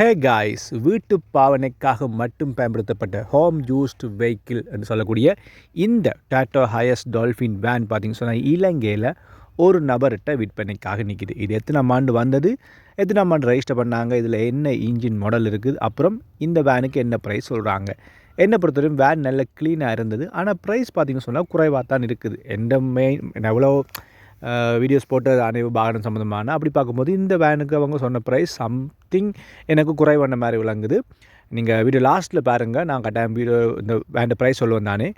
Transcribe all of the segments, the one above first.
Hey guys வீட்டு பாவனைக்காக மட்டும் பயன்படுத்தப்பட்ட ஹோம் யூஸ்டு வெஹிக்கிள் என்று சொல்லக்கூடிய இந்த டாட்டோ ஹையஸ்ட் டால்ஃபின் வேன் பார்த்தீங்கன்னு சொன்னால் இலங்கையில் ஒரு நபர்கிட்ட விற்பனைக்காக நிற்கிது இது எத்தனை ஆண்டு வந்தது? எத்தனை ஆண்டு ரெஜிஸ்டர் பண்ணாங்க? இதில் என்ன இன்ஜின் மாடல் இருக்குது? அப்புறம் இந்த வேனுக்கு என்ன ப்ரைஸ் சொல்கிறாங்க என்னை பொறுத்தவரையும் வேன் நல்ல க்ளீனாக இருந்தது. ஆனால் ப்ரைஸ் பார்த்திங்கன்னு சொன்னால் குறைவாக தான் இருக்குது. எந்த மெயின் எவ்வளோ வீடியோஸ் போட்டு அனைவு வாகனம் சம்மந்தமான அப்படி பார்க்கும்போது இந்த வேனுக்கு அவங்க சொன்ன ப்ரைஸ் சம்திங் எனக்கு குறைவான மாதிரி விளங்குது. நீங்கள் வீடியோ லாஸ்ட்டில் பாருங்கள் நான் கட்டாயம் வீடியோ இந்த வேண்ட ப்ரைஸ் சொல்லுவேன் தானே.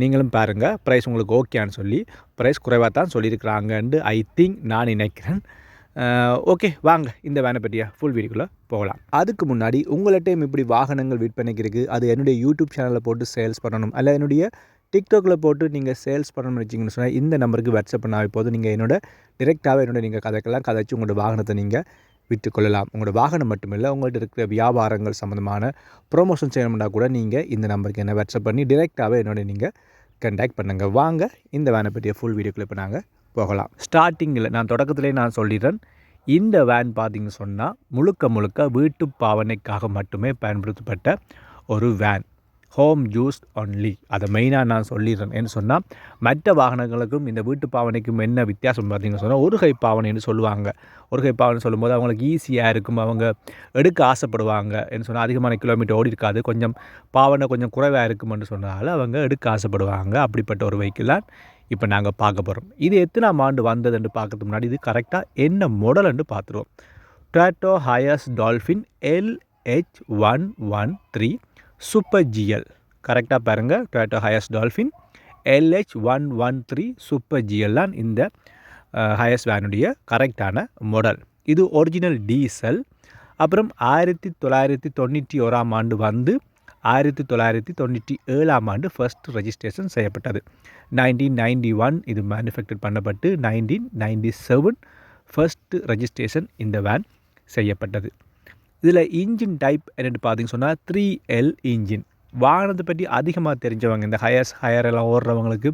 நீங்களும் பாருங்கள் ப்ரைஸ் உங்களுக்கு ஓகேன்னு சொல்லி ப்ரைஸ் குறைவாக தான் சொல்லியிருக்கிறாங்கன்ட்டு ஐ திங்க் நான் நினைக்கிறேன். ஓகே வாங்க. இந்த வேனை பற்றியா ஃபுல் வீடியோக்குள்ளே போகலாம். அதுக்கு முன்னாடி உங்கள்கிட்டையும் இப்படி வாகனங்கள் விற்பனைக்கு இருக்குது அது என்னுடைய யூடியூப் சேனலில் போட்டு சேல்ஸ் பண்ணணும். அல்ல என்னுடைய டிக்டாக்கில் போட்டு நீங்கள் சேல்ஸ் பண்ணணும்னு வச்சிங்கன்னு சொன்னால் இந்த நம்பருக்கு வாட்ஸ்அப் பண்ணாவே போதும். நீங்கள் என்னோட டிரெக்டாகவே என்னோட நீங்கள் கதைக்கெல்லாம் கதைச்சு உங்களோட வாகனத்தை நீங்கள் விற்றுக்கொள்ளலாம் உங்களோட வாகனம் மட்டுமில்லை உங்கள்கிட்ட இருக்கிற வியாபாரங்கள் சம்மந்தமான ப்ரொமோஷன் செய்யணும்னா கூட நீங்கள் இந்த நம்பருக்கு என்ன வாட்ஸ்அப் பண்ணி டிரெக்டாகவே என்னோட நீங்கள் கண்டாக்ட் பண்ணுங்கள் வாங்க இந்த வேனை பற்றிய ஃபுல் வீடியோக்குள்ளே இப்போ நாங்கள் போகலாம். ஸ்டார்டிங்கில் நான் தொடக்கத்திலே நான் சொல்லிடுறேன். இந்த வேன் பார்த்திங்க சொன்னால் முழுக்க முழுக்க வீட்டு பாவனைக்காக மட்டுமே பயன்படுத்தப்பட்ட ஒரு வேன் ஹோம் யூஸ் ஒன்லி அதை மெயினாக நான் சொல்லிடுறேன். என்ன சொன்னால் மற்ற வாகனங்களுக்கும் இந்த வீட்டு பாவனைக்கும் என்ன வித்தியாசம் பார்த்தீங்கன்னு சொன்னால் ஒரு கை பாவனைன்னு சொல்லுவாங்க. ஒரு கை பாவனை சொல்லும்போது அவங்களுக்கு ஈஸியாக இருக்கும். அவங்க எடுக்க ஆசைப்படுவாங்க. என்ன சொன்னால் அதிகமான கிலோமீட்டர் ஓடி இருக்காது. கொஞ்சம் பாவனை கொஞ்சம் குறைவாக இருக்கும்னு சொன்னாலும் அவங்க எடுக்க ஆசைப்படுவாங்க. அப்படிப்பட்ட ஒரு வெஹிக்கிளான் இப்போ நாங்கள் பார்க்க போகிறோம் இது எத்தனாம் ஆண்டு வந்ததுன்னு பார்க்கறதுக்கு முன்னாடி இது கரெக்டாக என்ன மாடல்னு பார்த்துருவோம். Toyota Hiace Dolphin L H one one three super G L கரெக்டாக பாருங்கள் Toyota Hiace Dolphin L H one one three super G L தான் இந்த ஹயஸ் வேனுடைய கரெக்டான மாடல் இது ஒரிஜினல் டீசல் அப்புறம் ஆயிரத்தி தொள்ளாயிரத்தி தொண்ணூற்றி ஓராம் ஆண்டு வந்து ஆயிரத்தி தொள்ளாயிரத்தி தொண்ணூற்றி ஏழாம் ஆண்டு ஃபர்ஸ்ட் ரெஜிஸ்ட்ரேஷன் செய்யப்பட்டது. நைன்டீன் நைன்டி ஒன் இது மேனுஃபேக்சர் பண்ணப்பட்டு nineteen ninety seven first registration இந்த வேன் செய்யப்பட்டது. இதில் இன்ஜின் டைப் என்னென்னு பார்த்தீங்கன்னு சொன்னால் த்ரீ எல் இன்ஜின். வாகனத்தை பற்றி அதிகமாக தெரிஞ்சவங்க இந்த ஹயர்ஸ் ஹயர் எல்லாம் ஓடுறவங்களுக்கு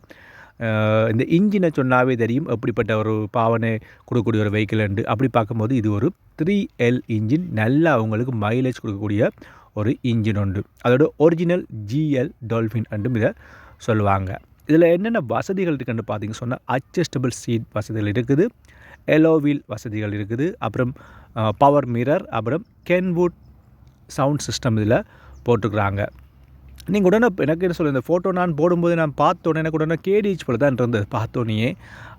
இந்த இன்ஜினை சொன்னாவே தெரியும் எப்படிப்பட்ட ஒரு பாவனை கொடுக்கக்கூடிய ஒரு வெஹிக்கிள் உண்டு. அப்படி பார்க்கும்போது இது ஒரு த்ரீ எல் இன்ஜின். நல்லா அவங்களுக்கு மைலேஜ் கொடுக்கக்கூடிய ஒரு இன்ஜின் உண்டு. அதோட ஒரிஜினல் ஜிஎல் டால்ஃபின் அண்டும் இதை சொல்லுவாங்க. இதில் என்னென்ன வசதிகள் இருக்குன்னு பார்த்தீங்க சொன்னால் அட்ஜஸ்டபிள் சீட் வசதிகள் இருக்குது எலோவில் வசதிகள் இருக்குது அப்புறம் பவர் மிரர் அப்புறம் கென்வுட் சவுண்ட் சிஸ்டம் இதில் போட்டுக்கிறாங்க. நீங்கள் உடனே எனக்கு என்ன சொல்ல இந்த ஃபோட்டோ நான் போடும்போது நான் பார்த்தோன்னே எனக்கு உடனே கேடிஹெச் போல தான் இருந்தது பார்த்தோன்னே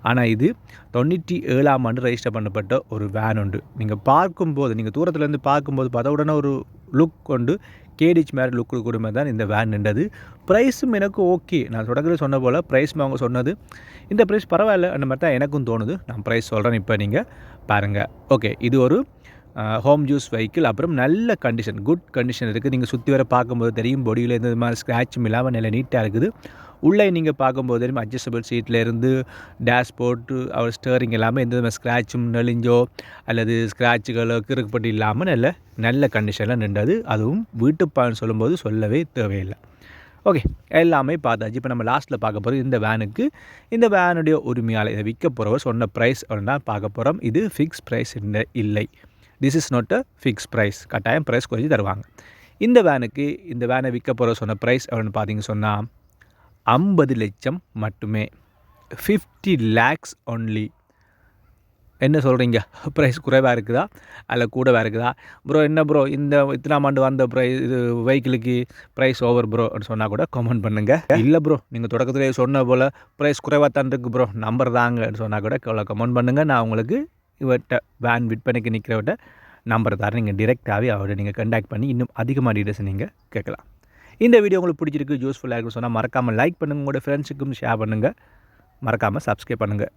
ஆனால் இது தொண்ணூற்றி ஏழாம் ஆண்டு ரெஜிஸ்டர் பண்ணப்பட்ட ஒரு வேன் உண்டு. நீங்கள் பார்க்கும்போது நீங்கள் தூரத்துலேருந்து பார்க்கும்போது பார்த்தா உடனே ஒரு லுக் கொண்டு கேடிச் மேரி லுக் கொடுமை தான் இந்த வேன் நின்றது. ப்ரைஸும் எனக்கு ஓகே நான் தொடக்கத்தில் சொன்ன போல் ப்ரைஸும் அவங்க சொன்னது. இந்த ப்ரைஸ் பரவாயில்ல அந்த மாதிரி தான் எனக்கும் தோணுது. நான் ப்ரைஸ் சொல்கிறேன் இப்போ நீங்கள் பாருங்கள் ஓகே இது ஒரு ஹோம் ஜூஸ் வெஹிக்கிள் அப்புறம் நல்ல கண்டிஷன் குட் கண்டிஷன் இருக்குது நீங்கள் சுற்றி வர பார்க்கும்போது தெரியும் பொடியில் எந்த மாதிரி ஸ்க்ராச்சும் இல்லாமல் நல்ல நீட்டாக இருக்குது. உள்ளே நீங்கள் பார்க்கும்போது தெரியும்? அட்ஜஸ்டபிள் சீட்டில் இருந்து டேஷ்போர்ட்டு அவர் ஸ்டேரிங் எல்லாமே எந்த விதமான ஸ்க்ராட்சும் நெளிஞ்சோ அல்லது ஸ்க்ராட்சுகளோ கிறுக்குப்பட்டு இல்லாமல் நல்ல நல்ல கண்டிஷனில் நின்றது. அதுவும் வீட்டுப்பான்னு சொல்லும்போது சொல்லவே தேவையில்லை. ஓகே எல்லாமே பார்த்தாச்சு. இப்போ நம்ம லாஸ்ட்டில் பார்க்க போகிறோம் இந்த வேனுக்கு இந்த வேனுடைய உரிமையாளர் இதை விற்க போகிறவர் சொன்ன ப்ரைஸ் தான் பார்க்க போகிறோம் இது ஃபிக்ஸ் ப்ரைஸ் இல்லை this is not a fix price கட்டாயம் ப்ரைஸ் குறைச்சி தருவாங்க. இந்த வேனுக்கு இந்த வேனை விற்க போகிற சொன்ன ப்ரைஸ் அப்படின்னு பார்த்தீங்க சொன்னால் ஐம்பது லட்சம் மட்டுமே. ஃபிஃப்டி லேக்ஸ் ஒன்லி என்ன சொல்கிறீங்க ப்ரைஸ் குறைவாக இருக்குதா? அல்ல கூடவாக இருக்குதா? ப்ரோ என்ன ப்ரோ இந்த இத்தனாம் ஆண்டு வந்த ப்ரைஸ் இது வெஹிக்கிளுக்கு ப்ரைஸ் ஓவர் ப்ரோ சொன்னால் கூட கமெண்ட் பண்ணுங்கள் இல்லை ப்ரோ நீங்கள் தொடக்கத்திலே சொன்ன போல் ப்ரைஸ் குறைவாக தான் இருக்குது ப்ரோ நம்பர் தாங்கன்னு சொன்னால் கூட கமெண்ட் பண்ணுங்கள் நான் உங்களுக்கு இவர்கிட்ட வேன் விற்பனைக்கு நிற்கிறவர்கிட்ட நம்பர் தரேன். நீங்கள் டிரெக்டாகவே அவரை நீங்கள் கண்டாக்ட் பண்ணி இன்னும் அதிகமாக டீட்டெயில்ஸ் நீங்கள் கேட்கலாம். இந்த வீடியோ உங்களுக்கு பிடிச்சிருக்கு யூஸ்ஃபுல்லாக இருக்குன்னு சொன்னால் மறக்காமல் லைக் பண்ணுங்கள் உங்களோட ஃப்ரெண்ட்ஸுக்கும் ஷேர் பண்ணுங்கள் மறக்காமல் சப்ஸ்கிரைப் பண்ணுங்கள்